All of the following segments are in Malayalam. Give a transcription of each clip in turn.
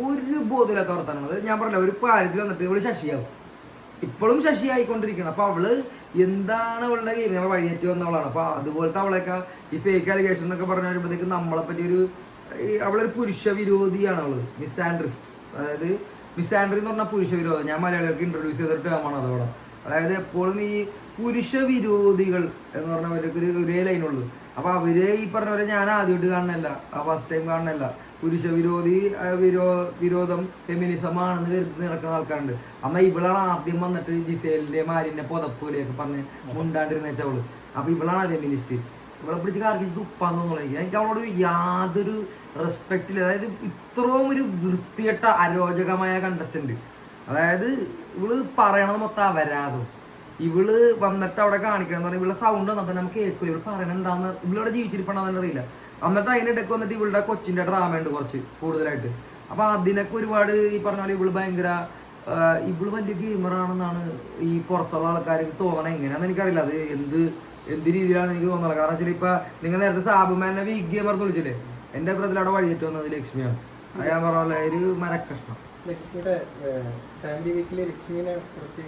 ഒരു ബോധമില്ലാത്ത വർത്താനം ഞാൻ പറഞ്ഞ ഒരു കാര്യത്തിൽ വന്നിട്ട് ഇവൾ ശശിയാവും. ഇപ്പോഴും ശശി ആയിക്കൊണ്ടിരിക്കണം അപ്പൊ അവൾ എന്താണ് അവളുടെ ഗെയിം നമ്മൾ വഴിയേറ്റി വന്നവളാണ്. അപ്പൊ അതുപോലത്തെ അവളൊക്കെ ഈ ഫേക്ക് അലിഗേഷൻ എന്നൊക്കെ പറഞ്ഞു വരുമ്പോഴത്തേക്ക് നമ്മളെ പറ്റി ഒരു അവളൊരു പുരുഷ വിരോധിയാണ് അവൾ. മിസ് ആൻഡ്രിസ്റ്റ് അതായത് മിസ് ആൻഡ്രി എന്ന് പറഞ്ഞാൽ പുരുഷ വിരോധം. ഞാൻ മലയാളികൾക്ക് ഇൻട്രൊഡ്യൂസ് ചെയ്തിട്ട് ടേമാണ് അതവിടെ. അതായത് എപ്പോഴും ഈ പുരുഷ വിരോധികൾ എന്ന് പറഞ്ഞവർക്ക് ഒരു ഒരേ ലൈനുള്ളൂ അപ്പൊ അവർ ഈ പറഞ്ഞവരെ ഞാൻ ആദ്യമായിട്ട് കാണുന്നല്ല ആ ഫസ്റ്റ് ടൈം കാണുന്നല്ല പുരുഷ വിരോധി വിരോ വിരോധം ഫെമിനിസമാണെന്ന് കരുതി നടക്കുന്ന ആൾക്കാരുണ്ട്. അമ്മ ഇവളാണ് ആദ്യം വന്നിട്ട് ജിസേലിന്റെ മാരിന്റെ പുതപ്പൂലെയൊക്കെ പറഞ്ഞ് മുണ്ടാണ്ടിരുന്ന വെച്ചവൾ അപ്പൊ ഇവളാണ് ഫെമിനിസ്റ്റ് ഇവളെ പിടിച്ച് കാർക്കിച്ച് തുപ്പാന്ന് തോന്നുന്നു എനിക്ക്. അവളോട് യാതൊരു റെസ്പെക്റ്റ് ഇല്ല. അതായത് ഇത്രയും ഒരു വൃത്തികെട്ട അരോചകമായ കണ്ടസ്റ്റന്റ് അതായത് ഇവൾ പറയണത് മൊത്തം അവരാതും ഇവൾ വന്നിട്ട് അവിടെ കാണിക്കണം എന്ന് പറഞ്ഞാൽ ഇവളുടെ സൗണ്ട് വന്നപ്പോൾ നമുക്ക് കേൾക്കില്ല ഇവൾ പറയണെന്താന്ന് ഇവളവിടെ ജീവിച്ചിരിപ്പണെന്ന് അറിയില്ല. എന്നിട്ട് അതിന്റെ ഇടയ്ക്ക് വന്നിട്ട് ഇവളുടെ കൊച്ചിന്റെ ഡ്രാമ ഉണ്ട് കുറച്ച് കൂടുതലായിട്ട്. അപ്പൊ അതിനൊക്കെ ഒരുപാട് ഈ പറഞ്ഞ പോലെ ഇവൾ ഭയങ്കര ഇവൾ വലിയ ഗെയിമറാണെന്നാണ് ഈ പുറത്തുള്ള ആൾക്കാർക്ക് തോന്നണം എങ്ങനെയാണെന്ന് എനിക്കറിയില്ല. അത് എന്ത് എന്ത് രീതിയിലാണ് എനിക്ക് തോന്നുന്നത് കാരണം വെച്ചാൽ ഇപ്പൊ നിങ്ങൾ നേരത്തെ സാബുമാനെ വീക്ക് ഗെയിമർ എന്ന് വിളിച്ചില്ലേ? എന്റെ അഭിപ്രായത്തിൽ അവിടെ വഴിയേറ്റ് വന്നത് ലക്ഷ്മിയാണ്. അത് ഞാൻ പറഞ്ഞ ഒരു മരക്കഷ്ണം. ലക്ഷ്മിയുടെ ഫാമിലി വീക്കിലെ ലക്ഷ്മിനെ കുറിച്ച്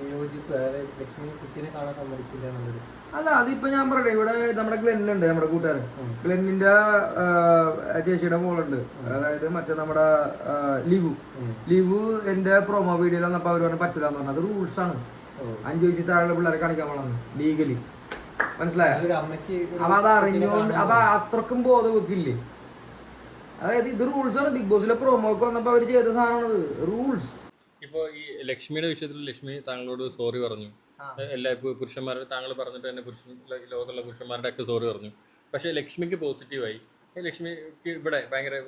വിയോജിപ്പ് അതായത് ലക്ഷ്മി കുട്ടിനെ കാണാൻ സമ്മതിച്ചില്ല എന്നുള്ളത്. അല്ല അതിപ്പോ ഞാൻ പറയട്ടെ ഇവിടെ നമ്മുടെ ഗ്ലെന്നുണ്ട് നമ്മുടെ കൂട്ടുകാരൻ. ഗ്ലെന്നിന്റെ ചേച്ചിയുടെ മോളുണ്ട്. അതായത് മറ്റേ നമ്മുടെ ലിവു. ലിവു എന്റെ പ്രൊമോ വീഡിയോയിൽ വന്നപ്പോ അവർ പറഞ്ഞു പറ്റില്ല എന്ന് പറഞ്ഞു. അത് റൂൾസ് ആണ്. അഞ്ചു വയസ്സിൽ താഴെയുള്ള പിള്ളേരെ കാണിക്കാൻ പോണെന്ന് ലീഗലി മനസ്സിലായോ? അപ്പൊ അത് അറിഞ്ഞുകൊണ്ട് അപ്പൊ അത്രക്കും ബോധം വെക്കില്ലേ അതായത് ഇത് റൂൾസ് ആണ്. ബിഗ് ബോസിലെ പ്രൊമോക്ക് വന്നപ്പോ അവർ ചെയ്ത സാധനമാണത്. റൂൾസ് ഇപ്പോൾ ഈ ലക്ഷ്മിയുടെ വിഷയത്തിൽ ലക്ഷ്മി താങ്കളോട് സോറി പറഞ്ഞു. എല്ലാ പുരുഷന്മാരുടെ താങ്കൾ പറഞ്ഞിട്ട് തന്നെ പുരുഷൻ ലോകത്തുള്ള പുരുഷന്മാരുടെ ഒക്കെ സോറി പറഞ്ഞു. പക്ഷേ ലക്ഷ്മിക്ക് പോസിറ്റീവായി ലക്ഷ്മിക്ക് ഇവിടെ ഭയങ്കര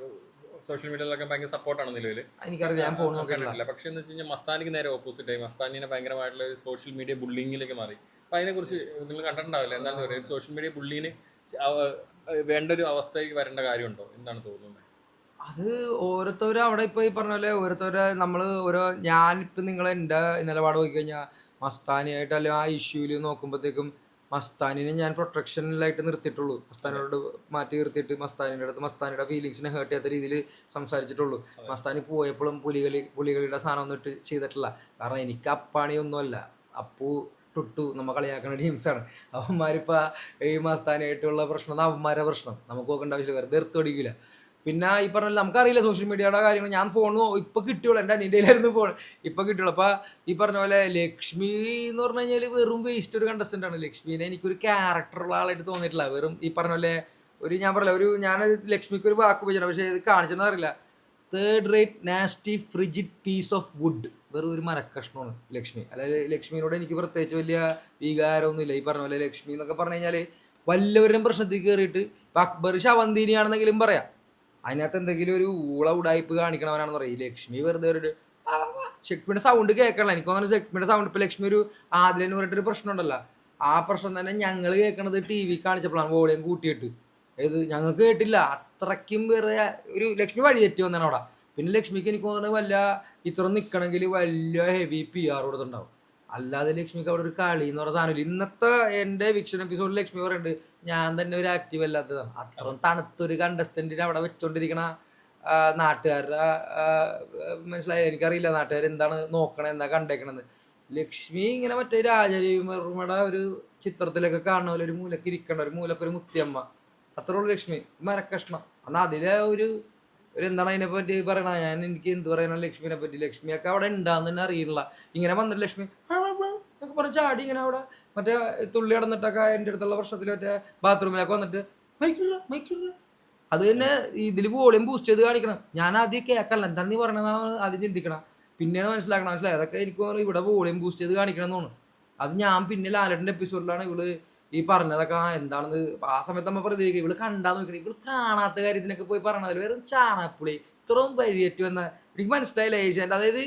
സോഷ്യൽ മീഡിയയിലൊക്കെ ഭയങ്കര സപ്പോർട്ടാണ് നിലവിൽ എനിക്കറിയില്ല ഞാൻ ഫോൺ കണ്ടിട്ടില്ല പക്ഷേ എന്ന് വെച്ച് കഴിഞ്ഞാൽ മസ്താനിക്ക് നേരെ ഓപ്പോസിറ്റ് ആയി. മസ്താനിനെ ഭയങ്കരമായിട്ടുള്ള സോഷ്യൽ മീഡിയ ബുള്ളിങ്ങിലേക്ക് മാറി. അപ്പോൾ അതിനെക്കുറിച്ച് നിങ്ങൾ കണ്ടിട്ടുണ്ടാവില്ല. എന്താണെന്ന് പറയുക സോഷ്യൽ മീഡിയ ബുള്ളിങ്ങിന് വേണ്ട ഒരു അവസ്ഥയ്ക്ക് വരേണ്ട കാര്യമുണ്ടോ? എന്താണ് തോന്നുന്നത്? അത് ഓരോരുത്തരും അവിടെ ഇപ്പൊ ഈ പറഞ്ഞ പോലെ ഓരോരുത്തരെ നമ്മൾ ഓരോ ഞാനിപ്പോ നിങ്ങൾ എന്റെ നിലപാട് നോക്കി കഴിഞ്ഞാൽ മസ്താനിയായിട്ട് അല്ലെങ്കിൽ ആ ഇഷ്യൂൽ നോക്കുമ്പോഴത്തേക്കും മസ്താനിനെ ഞാൻ പ്രൊട്ടക്ഷനിലായിട്ട് നിർത്തിയിട്ടുള്ളൂ. മസ്താനോട് മാറ്റി നിർത്തിയിട്ട് മസ്താനിയുടെ അടുത്ത് മസ്താനിയുടെ ഫീലിങ്സിനെ ഹേർട്ട് ചെയ്യാത്ത രീതിയിൽ സംസാരിച്ചിട്ടുള്ളൂ. മസ്താനി പോയപ്പോഴും പുലികളി പുലികളിയുടെ സാധനം ഒന്നും ഇട്ട് ചെയ്തിട്ടില്ല. കാരണം എനിക്ക് അപ്പാണിയൊന്നുമല്ല. അപ്പു ടുട്ടു നമ്മ കളിയാക്കുന്ന ടീംസാണ് അവന്മാരിപ്പോൾ ഈ മസ്താനായിട്ടുള്ള പ്രശ്നം അത് അവന്മാരുടെ പ്രശ്നം. നമുക്ക് നോക്കേണ്ട ആവശ്യമില്ല. വെറുതെ എർത്ത് പഠിക്കില്ല പിന്നെ ഈ പറഞ്ഞ നമുക്കറിയില്ല സോഷ്യൽ മീഡിയയുടെ കാര്യങ്ങൾ. ഞാൻ ഫോൺ ഇപ്പൊ കിട്ടിയുള്ളൂ. എന്റെ അനിയന്റെയിലായിരുന്നു ഫോൺ ഇപ്പൊ കിട്ടിയുള്ളൂ. അപ്പൊ ഈ പറഞ്ഞ പോലെ ലക്ഷ്മി എന്ന് പറഞ്ഞു കഴിഞ്ഞാൽ വെറും വേസ്റ്റ് ഒരു കണ്ടസ്റ്റന്റ് ആണ്. ലക്ഷ്മിനെ എനിക്കൊരു ക്യാരക്ടറുള്ള ആളായിട്ട് തോന്നിയിട്ടില്ല. വെറും ഈ പറഞ്ഞ പോലെ ഒരു ഞാൻ പറയില്ല ഒരു ഞാൻ ലക്ഷ്മിക്ക് ഒരു വാക്ക് പോയി പക്ഷേ ഇത് കാണിച്ചെന്ന് അറിയില്ല. Third rate nasty frigid piece of wood വെറും ഒരു മരക്കഷ്ണമാണ് ലക്ഷ്മി. അതായത് ലക്ഷ്മിനോട് എനിക്ക് പ്രത്യേകിച്ച് വലിയ വികാരമൊന്നുമില്ല. ഈ പറഞ്ഞ പോലെ ലക്ഷ്മി എന്നൊക്കെ പറഞ്ഞു കഴിഞ്ഞാൽ വല്ലവരും പ്രശ്നത്തിൽ കയറിയിട്ട് അക്ബർ ശവന്തീനിയാണെന്നെങ്കിലും പറയാം. അതിനകത്ത് എന്തെങ്കിലും ഒരു ഊള ഉടായ്പ് കാണിക്കണവനാണെന്ന് പറയും. ലക്ഷ്മി വെറുതെ ഒരു ലക്ഷ്മിയുടെ സൗണ്ട് കേൾക്കണല്ലോ. എനിക്ക് തോന്നുന്നു ലക്ഷ്മിയുടെ സൗണ്ട് ഇപ്പൊ ലക്ഷ്മി ഒരു ആദിലെന്ന് പറഞ്ഞിട്ടൊരു പ്രശ്നം ഉണ്ടല്ലോ ആ പ്രശ്നം തന്നെ ഞങ്ങൾ കേൾക്കണത് ടി വി കാണിച്ചപ്പോഴാണ് വോളിയം കൂട്ടിയിട്ട്. ഏത്? ഞങ്ങൾക്ക് കേട്ടില്ല. അത്രയ്ക്കും വേറെ ഒരു ലക്ഷ്മി വഴി തെറ്റി വന്നാണ് അവിടെ. പിന്നെ ലക്ഷ്മിക്ക് എനിക്ക് തോന്നുന്നത് വല്ല ഇത്ര നിൽക്കണമെങ്കിൽ വലിയ ഹെവി പി ആർ കൊടുത്തിട്ടുണ്ടാവും. അല്ലാതെ ലക്ഷ്മിക്ക് അവിടെ ഒരു കളി എന്ന് പറഞ്ഞ സാധനം ഇന്നത്തെ എന്റെ വിക്ഷൻ എപ്പിസോഡിൽ ലക്ഷ്മി പറയുന്നുണ്ട് ഞാൻ തന്നെ ഒരു ആക്റ്റീവ് അല്ലാത്തതാണ്. അത്രയും തണുത്തൊരു കണ്ടസ്റ്റന്റിനെ അവിടെ വെച്ചോണ്ടിരിക്കണ നാട്ടുകാരുടെ മനസ്സിലായി? എനിക്കറിയില്ല നാട്ടുകാർ എന്താണ് നോക്കണത് എന്താ കണ്ടേക്കണത് ലക്ഷ്മി ഇങ്ങനെ മറ്റേ രാജരവിവർമ്മയുടെ ഒരു ചിത്രത്തിലൊക്കെ കാണുന്ന പോലെ ഒരു മൂലക്ക് ഇരിക്കണ്ട ഒരു മൂലക്ക് ഒരു മുത്തിയമ്മ. അത്രേ ഉള്ളൂ ലക്ഷ്മി. മരക്കഷ്ണം അന്ന് അതിലെ ഒരു ഒരു എന്താണ് അതിനെ പറ്റി പറയണ ഞാൻ എനിക്ക് എന്ത് പറയണ ലക്ഷ്മിനെ പറ്റി? ലക്ഷ്മിയൊക്കെ അവിടെ ഉണ്ടാന്ന് തന്നെ അറിയില്ല ഇങ്ങനെ വന്നിട്ട് ലക്ഷ്മി ആ എന്നൊക്കെ പറഞ്ഞ് ചാടി ഇങ്ങനെ അവിടെ മറ്റേ തുള്ളി കടന്നിട്ടൊക്കെ എന്റെ അടുത്തുള്ള പ്രശ്നത്തിൽ മറ്റേ ബാത്റൂമിലൊക്കെ വന്നിട്ട് മൈക്കിടുക മൈക്കിടുക അത് തന്നെ ഇതിൽ വോളിയം ബൂസ്റ്റ് ചെയ്ത് കാണിക്കണം. ഞാൻ ആദ്യം കേൾക്കല്ല എന്താണ് നീ പറയണതാണ് ആദ്യം ചിന്തിക്കണം. പിന്നെയാണ് മനസ്സിലാക്കണം മനസ്സിലായി? അതൊക്കെ എനിക്ക് ഇവിടെ വോളിയം ബൂസ്റ്റ് ചെയ്ത് കാണിക്കണം എന്ന് തോന്നുന്നു. അത് ഞാൻ പിന്നെ ലാലട്ടിന്റെ എപ്പിസോഡിലാണ് ഇവൾ ഈ പറഞ്ഞതൊക്കെ ആ എന്താണെന്ന് ആ സമയത്ത് നമ്മൾ പ്രതികരിക്കുക ഇവൾ കണ്ടാന്ന് നോക്കണേ. ഇവൾ കാണാത്ത കാര്യത്തിനൊക്കെ പോയി പറയണതിൽ വെറും ചാണാപ്പുളി ഇത്രയും വഴിയേറ്റു എന്ന എനിക്ക് മനസ്സിലായില്ല ഏഷ്യാന്റെ അതായത്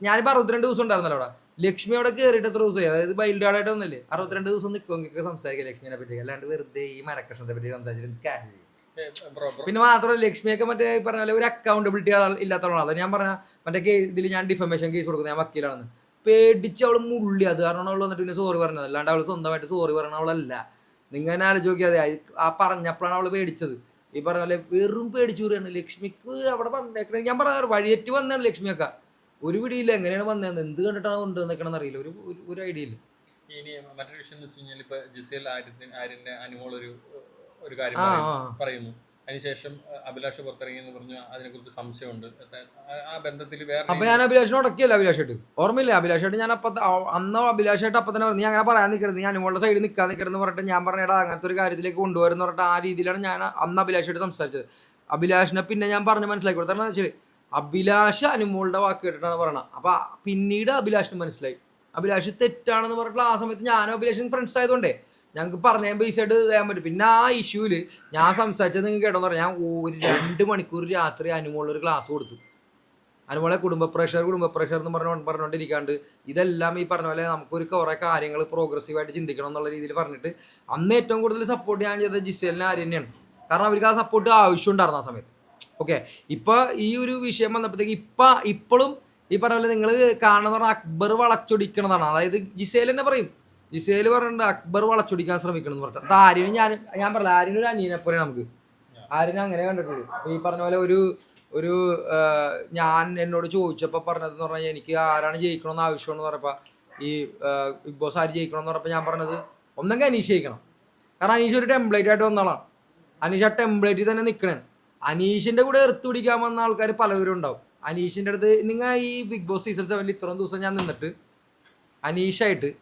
ഞാനിപ്പോൾ അറുപത്തിരണ്ട് ദിവസം ഉണ്ടായിരുന്നല്ലോ അവിടെ. ലക്ഷ്മി അവിടെ കയറിയിട്ട് എത്ര ദിവസമായി? അതായത് ബൈൽഡാടായിട്ട് ഒന്നല്ലേ അറുപത്തിരണ്ട് ദിവസം നിൽക്കുമെങ്കിൽ സംസാരിക്കുക ലക്ഷ്മിനെ പറ്റി അല്ലാണ്ട് വെറുതെ ഈ മരക്കഷ്ണത്തെ പറ്റി സംസാരിച്ചിട്ട് കാര്യമില്ല ബ്രോ പിന്നെ മാത്രമല്ല ലക്ഷ്മിയൊക്കെ മറ്റേ പറഞ്ഞ ഒരു അക്കൗണ്ടബിലിറ്റി ഇല്ലാത്ത ആളാണ് ഞാൻ പറഞ്ഞ മറ്റേ ഇതിൽ ഞാൻ ഡിഫമേഷൻ കേസ് കൊടുക്കുന്നത് ഞാൻ വക്കീലാണെന്ന്. പേടിച്ച് അവൾ മുള്ളി. അത് കാരണം അവൾ വന്നിട്ട് പിന്നെ സോറി പറഞ്ഞത്. അല്ലാണ്ട് അവൾ സ്വന്തമായിട്ട് സോറി പറഞ്ഞ അവളല്ല. നിങ്ങൾ തന്നെ ആലോചിക്കാതെ. ആ പറഞ്ഞപ്പോഴാണ് അവൾ പേടിച്ചത്. ഈ പറഞ്ഞ പോലെ വെറും പേടിച്ചു കൂറിയാണ് ലക്ഷ്മിക്ക് അവിടെ വന്നേക്കണേ ഞാൻ പറഞ്ഞ വഴിയേറ്റ് വന്നാണ് ലക്ഷ്മിയൊക്കെ. ഒരു പിടിയില്ല. എങ്ങനെയാണ് വന്നതെന്ന് എന്ത് കണ്ടിട്ടാണ് കൊണ്ട് നിൽക്കണമെന്ന് അറിയില്ല. ഒരു ഒരു- ഐഡിയ ഇല്ല. ഇനി മറ്റൊരു വിഷയം എന്ന് വെച്ച് കഴിഞ്ഞാൽ ഇപ്പൊ ജിസേൽ ആര്യത്തിന് ആര്യന്റെ അനുമോൾ ഒരു ഒരു കാര്യം പറയുന്നു. അതിനുശേഷം അഭിലാഷ് പുറത്തിറങ്ങി എന്ന് പറഞ്ഞു അതിനെക്കുറിച്ച് സംശയമുണ്ട്. ആ- ബന്ധത്തിൽ വേറെ അപ്പൊ ഞാൻ അഭിലാഷിനെ ഉടക്കിയല്ല അഭിലാഷായിട്ട്? ഓർമ്മയില്ല? അഭിലാഷായിട്ട് ഞാൻ അപ്പൊ അന്ന് അഭിലാഷായിട്ട് അപ്പൊ തന്നെ പറഞ്ഞു. നീ അങ്ങനെ പറയാൻ നിൽക്കരുത് ഞാൻ അനുമോളുടെ സൈഡിൽ നിൽക്കാൻ നിൽക്കരുതെന്ന് പറഞ്ഞിട്ട് ഞാൻ പറഞ്ഞിടാ അങ്ങനത്തെ ഒരു കാര്യത്തിലേക്ക് കൊണ്ടുവരുന്ന പറഞ്ഞിട്ട് ആ രീതിയിലാണ് ഞാൻ അന്ന് അഭിലാഷായിട്ട് സംസാരിച്ചത്. അഭിലാഷിനെ പിന്നെ ഞാൻ പറഞ്ഞ് മനസ്സിലാക്കി കൊടുത്തത് വെച്ചാൽ അഭിലാഷ് അനുമോളുടെ വാക്ക് കേട്ടിട്ടാണ് പറയണത്. അപ്പൊ പിന്നീട് അഭിലാഷിന് മനസ്സിലായി. അഭിലാഷ് തെറ്റാണെന്ന് പറഞ്ഞിട്ടുള്ള ആ സമയത്ത് ഞാനും അഭിലാഷും ഫ്രണ്ട്സ് ആയതുകൊണ്ടേ ഞങ്ങൾക്ക് പറഞ്ഞാൽ ബേസ് ആയിട്ട് ചെയ്യാൻ പറ്റും. പിന്നെ ആ ഇഷ്യൂൽ ഞാൻ സംസാരിച്ചത് നിങ്ങൾക്ക് കേട്ടോ പറഞ്ഞാൽ ഞാൻ ഒരു രണ്ട് മണിക്കൂർ രാത്രി അനുമോളൊരു ക്ലാസ് കൊടുത്തു. അനുമോളെ കുടുംബ പ്രഷർ കുടുംബ പ്രഷർ എന്ന് പറഞ്ഞു പറഞ്ഞുകൊണ്ടിരിക്കാണ്ട് ഇതെല്ലാം ഈ പറഞ്ഞ പോലെ നമുക്കൊരു കുറേ കാര്യങ്ങൾ പ്രോഗ്രസീവായിട്ട് ചിന്തിക്കണം എന്നുള്ള രീതിയിൽ പറഞ്ഞിട്ട് അന്ന് ഏറ്റവും കൂടുതൽ സപ്പോർട്ട് ഞാൻ ചെയ്തത് ജിസേലിനെ ആര് തന്നെയാണ് കാരണം അവർക്ക് ആ സപ്പോർട്ട് ആവശ്യമുണ്ടായിരുന്നു ആ സമയത്ത്. ഓക്കെ ഇപ്പൊ ഈ ഒരു വിഷയം വന്നപ്പോഴത്തേക്ക് ഇപ്പൊ ഇപ്പോഴും ഈ പറഞ്ഞ പോലെ നിങ്ങൾ കാണുന്ന പറഞ്ഞാൽ അക്ബർ വളച്ചൊടിക്കണതാണ്. അതായത് ജിസേൽ തന്നെ പറയും. ജിസേൽ പറഞ്ഞിട്ട് അക്ബർ വളച്ചൊടിക്കാൻ ശ്രമിക്കണം എന്ന് പറഞ്ഞിട്ട്. ആര്യന് ഞാൻ ഞാൻ പറഞ്ഞില്ല ആര്യന് ഒരു അനിയനെ പോലെ നമുക്ക്. ആര്യനെ അങ്ങനെ കണ്ടിട്ടുള്ളൂ. ഈ പറഞ്ഞ പോലെ ഒരു ഒരു ഞാൻ എന്നോട് ചോദിച്ചപ്പോൾ പറഞ്ഞതെന്ന് പറഞ്ഞാൽ എനിക്ക് ആരാണ് ജയിക്കണമെന്ന് ആവശ്യമെന്ന് പറഞ്ഞപ്പോൾ ഈ ബിഗ് ബോസ് ആര് ജയിക്കണമെന്ന് പറഞ്ഞപ്പോൾ ഞാൻ പറഞ്ഞത് ഒന്നെങ്കിൽ അനീഷ് ജയിക്കണം. കാരണം അനീഷ് ഒരു ടെംപ്ലേറ്റ് ആയിട്ട് വന്നാളാണ് അനീഷ് ആ ടെംപ്ലേറ്റിൽ തന്നെ നിൽക്കണേ അനീഷിന്റെ കൂടെ എർത്ത് പിടിക്കാൻ വന്ന ആൾക്കാർ പലവരും ഉണ്ടാവും. അനീഷിന്റെ അടുത്ത് നിങ്ങൾ ഈ ബിഗ് ബോസ് സീസൺ സെവനിൽ ഇത്രയും ദിവസം ഞാൻ നിന്നിട്ട് അനീഷായിട്ട്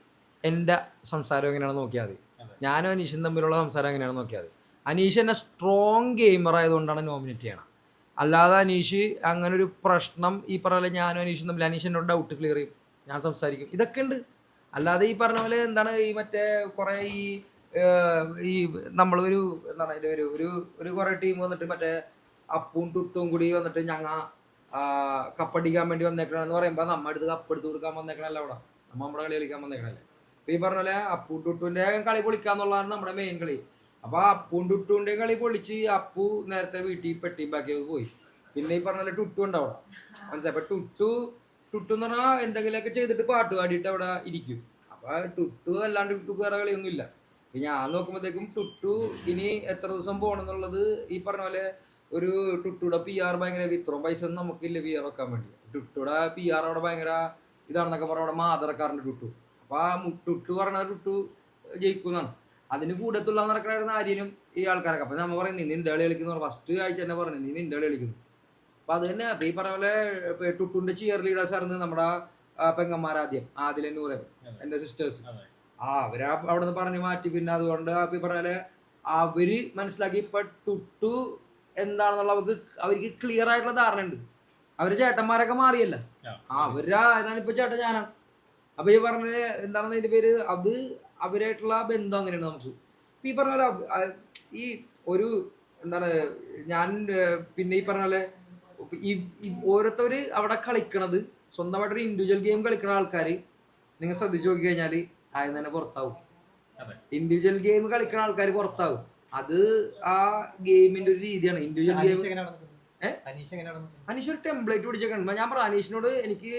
എന്റെ സംസാരം എങ്ങനെയാണ് നോക്കിയാൽ മതി. ഞാനും അനീഷും തമ്മിലുള്ള സംസാരം എങ്ങനെയാണ് നോക്കിയാൽ മതി. അനീഷ് എന്നെ സ്ട്രോങ് ഗെയിമർ ആയതുകൊണ്ടാണ് നോമിനേറ്റ് ചെയ്യണം. അല്ലാതെ അനീഷ് അങ്ങനെ ഒരു പ്രശ്നം ഈ പറഞ്ഞ പോലെ ഞാനും അനീഷും തമ്മിൽ അനീഷ് എന്നോട് ഡൗട്ട് ക്ലിയർ ചെയ്യും. ഞാൻ സംസാരിക്കും. ഇതൊക്കെ ഉണ്ട്. അല്ലാതെ ഈ പറഞ്ഞ പോലെ എന്താണ് ഈ മറ്റേ കുറേ ഈ ഈ നമ്മളൊരു എന്താണ് അതിന്റെ ഒരു ഒരു ഒരു കുറേ ടീം വന്നിട്ട് മറ്റേ അപ്പും ടുട്ടും കൂടി വന്നിട്ട് ഞങ്ങ കപ്പടിക്കാൻ വേണ്ടി വന്നേക്കണെന്ന് പറയുമ്പോൾ നമ്മ അടുത്ത് കപ്പെടുത്ത് കൊടുക്കാൻ വന്നേക്കണല്ല അവിടെ. നമ്മ നമ്മുടെ കളി കളിക്കാൻ വന്നേക്കണല്ലേ അപ്പൊ ഈ പറഞ്ഞ പോലെ അപ്പു ടുട്ടുവിന്റെ കളി പൊളിക്കാന്നുള്ളതാണ് നമ്മുടെ മെയിൻ കളി. അപ്പോൾ അപ്പും ടുട്ടുവിന്റെ കളി പൊളിച്ച് അപ്പു നേരത്തെ വീട്ടിൽ പെട്ടിയും ബാക്കിയത് പോയി. പിന്നെ ഈ പറഞ്ഞ പോലെ ടുട്ടു ഉണ്ട് അവിടെ. മനസ്സിലായി? അപ്പൊ ടുട്ടു ടുട്ടു എന്ന് പറഞ്ഞാൽ എന്തെങ്കിലുമൊക്കെ ചെയ്തിട്ട് പാട്ട് പാടിയിട്ട് അവിടെ ഇരിക്കും. അപ്പോൾ ടുട്ടു അല്ലാണ്ട് ടുട്ടു വേറെ അപ്പൊ ഞാൻ നോക്കുമ്പോഴത്തേക്കും ടുട്ടു ഇനി എത്ര ദിവസം പോകണം എന്നുള്ളത് ഈ പറഞ്ഞ പോലെ ഒരു ടുട്ടുടെ പി ആർ ഭയങ്കര ഇത്രയും പൈസ ഒന്നും നമുക്കില്ല പി ആർ വെക്കാൻ വേണ്ടി. ടുട്ടുടെ പി ആർ അവിടെ ഭയങ്കര ഇതാണെന്നൊക്കെ പറഞ്ഞ അവിടെ മാതറക്കാരന്റെ ടുട്ടു. അപ്പൊ ആ ടുട്ടു പറഞ്ഞ ടുട്ടു ജയിക്കുന്നതാണ് അതിന് കൂടത്തുള്ള നടക്കണായിരുന്നു ആര്യനും ഈ ആൾക്കാരൊക്കെ. അപ്പൊ നമ്മൾ പറയും നീ നിന്റെ കളി കളിക്കുന്നു ഫസ്റ്റ് ആഴ്ച തന്നെ പറഞ്ഞു നീ നിന്റെ കളി കളിക്കുന്നു. അപ്പൊ അത് തന്നെ അപ്പൊ ഈ പറഞ്ഞ പോലെ ടുട്ടുന്റെ ചിയർ ലീഡേഴ്സ് ആയിരുന്നു നമ്മുടെ പെങ്ങന്മാരാദ്യം ആദ്യം നൂറെ എന്റെ സിസ്റ്റേഴ്സ്. ആ അവർ അവിടെ നിന്ന് പറഞ്ഞു മാറ്റി. പിന്നെ അതുകൊണ്ട് ഈ പറഞ്ഞ പോലെ അവർ മനസ്സിലാക്കി ഇപ്പൊ ടുട്ടു എന്താണെന്നുള്ള അവർക്ക് അവർക്ക് ക്ലിയർ ആയിട്ടുള്ള ധാരണ ഉണ്ട്. അവർ ചേട്ടന്മാരൊക്കെ മാറിയല്ല? ആ. അവർ ചേട്ടൻ ഞാനാണ്. അപ്പൊ ഈ പറഞ്ഞ എന്താണെന്ന് അതിന്റെ പേര് അത് അവരായിട്ടുള്ള ബന്ധം അങ്ങനെയാണ് നമുക്ക്. ഇപ്പൊ ഈ പറഞ്ഞ പോലെ ഈ ഒരു എന്താണ് ഞാൻ പിന്നെ ഈ പറഞ്ഞ പോലെ ഈ ഓരോരുത്തർ അവിടെ കളിക്കണത് സ്വന്തമായിട്ടൊരു ഇൻഡിവിജ്വൽ ഗെയിം കളിക്കുന്ന ആൾക്കാർ നിങ്ങൾ ശ്രദ്ധിച്ചു നോക്കി കഴിഞ്ഞാൽ ആദ്യം തന്നെ പുറത്താവും. ഇൻഡിവിജ്വൽ ഗെയിം കളിക്കുന്ന ആൾക്കാർ പുറത്താവും. അത് ആ ഗെയിമിന്റെ ഒരു രീതിയാണ്. ഇൻഡിവിജ്വൽ ഗെയിം അനീഷ് ഒരു ടെംപ്ലേറ്റ് പിടിച്ചേക്കണം. ഞാൻ പറഞ്ഞു അനീഷിനോട് എനിക്ക്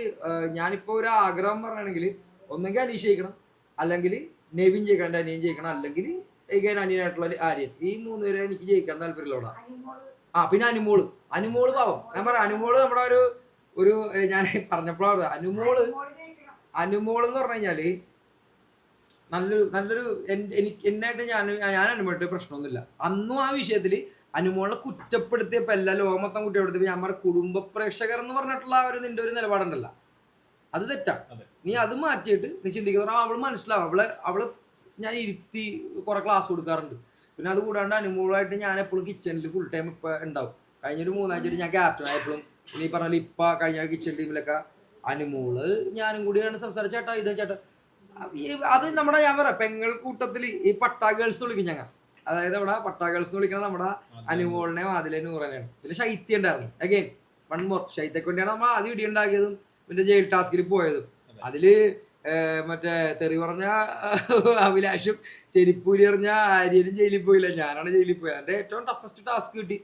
ഞാനിപ്പോ ഒരു ആഗ്രഹം പറയുകയാണെങ്കിൽ ഒന്നെങ്കിൽ അനീഷ് ജയിക്കണം. അല്ലെങ്കിൽ നെവിൻ ജയിക്കണം എന്റെ അനിയൻ ജയിക്കണം. അല്ലെങ്കിൽ അനിയനായിട്ടുള്ള ആര്യൻ. ഈ മൂന്ന് പേരെ എനിക്ക് ജയിക്കാൻ താല്പര്യമുള്ള ആ പിന്നെ അനുമോൾ. അനുമോൾ പാവം. ഞാൻ പറയാം അനുമോൾ നമ്മുടെ ഒരു ഒരു ഞാൻ പറഞ്ഞപ്പോഴാണ് അനുമോൾ അനുമോൾ എന്ന് പറഞ്ഞു കഴിഞ്ഞാൽ നല്ലൊരു നല്ലൊരു എനിക്ക് എന്നായിട്ട് ഞാൻ ഞാൻ അനുമോട്ട് പ്രശ്നമൊന്നുമില്ല. അന്നും ആ വിഷയത്തിൽ അനുമോളെ കുറ്റപ്പെടുത്തിയപ്പോൾ എല്ലാ ലോകം മൊത്തം കുറ്റപ്പെടുത്തിയപ്പോൾ നമ്മുടെ കുടുംബ പ്രേക്ഷകർ എന്ന് പറഞ്ഞിട്ടുള്ള ആ ഒരു നിന്റെ ഒരു നിലപാടുണ്ടല്ല. അത് തെറ്റാണ്. നീ അത് മാറ്റിയിട്ട് നീ ചിന്തിക്കുന്ന അവൾ മനസ്സിലാവും. അവൾ അവൾ ഞാൻ ഇരുത്തി കുറെ ക്ലാസ് കൊടുക്കാറുണ്ട്. പിന്നെ അത് കൂടാണ്ട് അനുമോളായിട്ട് ഞാൻ എപ്പോഴും കിച്ചണിൽ ഫുൾ ടൈം ഇപ്പൊ ഉണ്ടാവും കഴിഞ്ഞൊരു മൂന്നാഴ്ച ഞാൻ ക്യാപ്റ്റൻ ആയപ്പോഴും ഇനി പറഞ്ഞാൽ ഇപ്പം കഴിഞ്ഞ കിച്ചൺ ടീമിലൊക്കെ അനുമോൾ ഞാനും കൂടിയാണ് സംസാരിച്ചേട്ടാ ഇത് ചേട്ടാ. അത് നമ്മുടെ ഞാൻ പറയാം പെങ്ങൾ കൂട്ടത്തിൽ ഈ പട്ടാ ഗേൾസ് വിളിക്കും ഞങ്ങൾ അതായത് അവിടെ പട്ടാ ഗേൾസ് വിളിക്കുന്നത് നമ്മുടെ അനുമോളിനെ അതിലെ നൂറനെയാണ് പിന്നെ ശൈത്യം ഉണ്ടായിരുന്നു. അഗൈൻ വൺ മോർ ശൈത്യക്ക് വേണ്ടിയാണ് നമ്മൾ ആദ്യം ഇടി ഉണ്ടാക്കിയതും പിന്നെ ജയിൽ ടാസ്കിൽ പോയതും. അതിൽ മറ്റേ തെറി പറഞ്ഞ അഭിലാഷും ചെരിപ്പൂരി പറഞ്ഞ ആര്യനും ജയിലിൽ പോയില്ല. ഞാനാണ് ജയിലിൽ പോയത്. എന്റെ ഏറ്റവും ടഫസ്റ്റ് ടാസ്ക് കിട്ടി.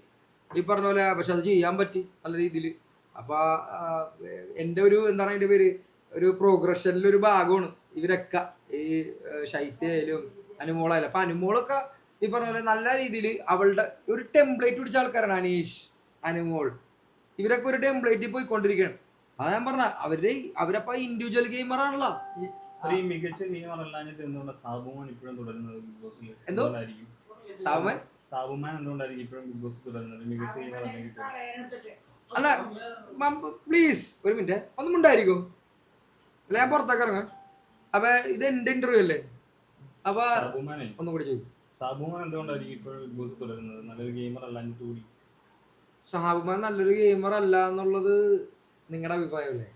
ഈ പറഞ്ഞ പോലെ പക്ഷെ അത് ചെയ്യാൻ പറ്റി നല്ല രീതിയിൽ അപ്പൊ ആ, എന്റെ ഒരു എന്താണ് അതിന്റെ പേര്? ഒരു പ്രോഗ്രഷനിൽ ഒരു ഭാഗമാണ്. ഇവരൊക്കെ ഈ ശൈത്യായാലും അനുമോളായാലും. അപ്പൊ അനുമോളൊക്കെ ഈ പറഞ്ഞ പോലെ നല്ല രീതിയിൽ അവളുടെ ഒരു ടെംപ്ലേറ്റ് പിടിച്ച ആൾക്കാരാണ് അനീഷ് അനുമോൾ. ഇവരൊക്കെ ഒരു ടെംപ്ലേറ്റിൽ പോയിക്കൊണ്ടിരിക്കുകയാണ് അതാ ഞാൻ പറഞ്ഞ അവരുടെ അവരപ്പ ഇൻഡിവിജ്വൽ ഗെയിമർ ആണല്ലോ. ഈ മികച്ച ഗെയിമർ അല്ലാഞ്ഞിട്ട് എന്തുകൊണ്ടാണ് സാബുമാൻ ഇപ്പോഴും തുടരുന്നത് ബിഗ് ബോസിൽ എന്തോ? സാബുമാൻ? എന്തുകൊണ്ടായിരിക്കും ഇപ്പോഴും ബിഗ് ബോസ് തുടരുന്നത്? മികച്ച ഗെയിമർ അല്ല പ്ലീസ് ഒരു മിനിറ്റ് ഒന്നും ഉണ്ടായിരിക്കും? അല്ല ഞാൻ പുറത്തേക്ക് ഇറങ്ങാം. അപ്പൊ ഇത് എന്റെ ഇന്റർവ്യൂ അല്ലേ? അപ്പൊ ഒന്നും കൂടി ചോദിക്കും സാബുമാൻ എന്തുകൊണ്ടായിരിക്കും ഇപ്പോൾ ബിഗ് ബോസ് തുടരുന്നത്? നല്ലൊരു ഗെയിമർ അല്ലാഞ്ഞിട്ട് കൂടി. നല്ലൊരു ഗെയിമർ അല്ല എന്നുള്ളത് നിങ്ങളുടെ അഭിപ്രായമല്ലേ